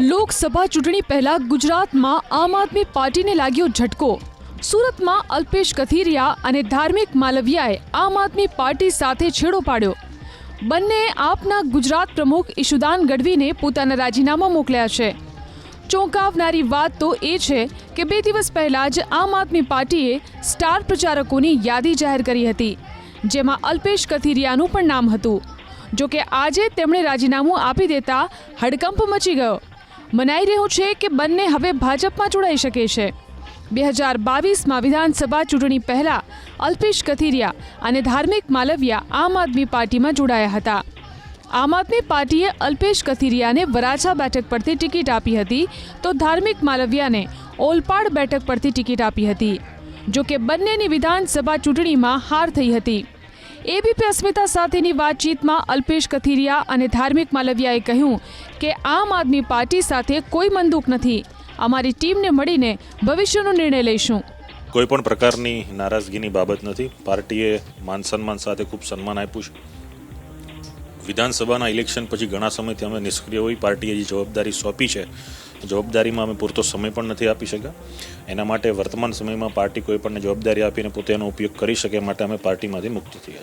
લોકસભા ચૂંટણી પહેલા ગુજરાતમાં આમ આદમી પાર્ટીને લાગ્યો ઝટકો. સુરતમાં અલ્પેશ કથિરિયા અને ધાર્મિક માલવિયાએ આમ આદમી પાર્ટી સાથે છેડો પાડ્યો. બંને આપના ગુજરાત પ્રમુખ ઈશુદાન ગઢવીને પોતાના રાજીનામા મોકલ્યા છે. ચોંકાવનારી વાત તો એ છે કે બે દિવસ પહેલા જ આમ આદમી પાર્ટીએ સ્ટાર પ્રચારકોની યાદી જાહેર કરી હતી, જેમાં અલ્પેશ કથિરિયાનું પણ નામ હતું. જો કે આજે તેમણે રાજીનામું આપી દેતા હડકંપ મચી ગયો. મનાઈ રહ્યું છે કે બંને હવે ભાજપમાં જોડાઈ શકે છે. બે હજાર બાવીસમાં વિધાનસભા ચૂંટણી પહેલાં અલ્પેશ કથિરિયા અને ધાર્મિક માલવિયા આમ આદમી પાર્ટીમાં જોડાયા હતા. આમ આદમી પાર્ટીએ અલ્પેશ કથિરિયાને વરાછા બેઠક પરથી ટિકિટ આપી હતી તો ધાર્મિક માલવિયાને ઓલપાડ બેઠક પરથી ટિકિટ આપી હતી. જો કે બંનેની વિધાનસભા ચૂંટણીમાં હાર થઈ હતી. એબીપી અસ્મિતા સાથેની વાતચીતમાં અલ્પેશ કથિરિયા અને ધાર્મિક માલવિયાએ કહ્યું કે આમ આદમી પાર્ટી સાથે કોઈ મંદુક નથી. અમારી ટીમને મળીને ભવિષ્યનો નિર્ણય લઈશું. કોઈ પણ પ્રકારની નારાજગીની બાબત નથી. પાર્ટીએ માન સન્માન સાથે ખૂબ સન્માન આપ્યું છે. વિધાનસભાના ઇલેક્શન પછી ઘણા સમયથી અમે નિષ્ક્રિય હોઈ પાર્ટીએ જે જવાબદારી સોંપી છે, જવાબદારીમાં અમે પૂરતો સમય પણ નથી આપી શક્યા. એના માટે વર્તમાન સમયમાં પાર્ટી કોઈ પણ જવાબદારી આપીને પોતે ઉપયોગ કરી શકે માટે અમે પાર્ટીમાંથી મુક્ત થયા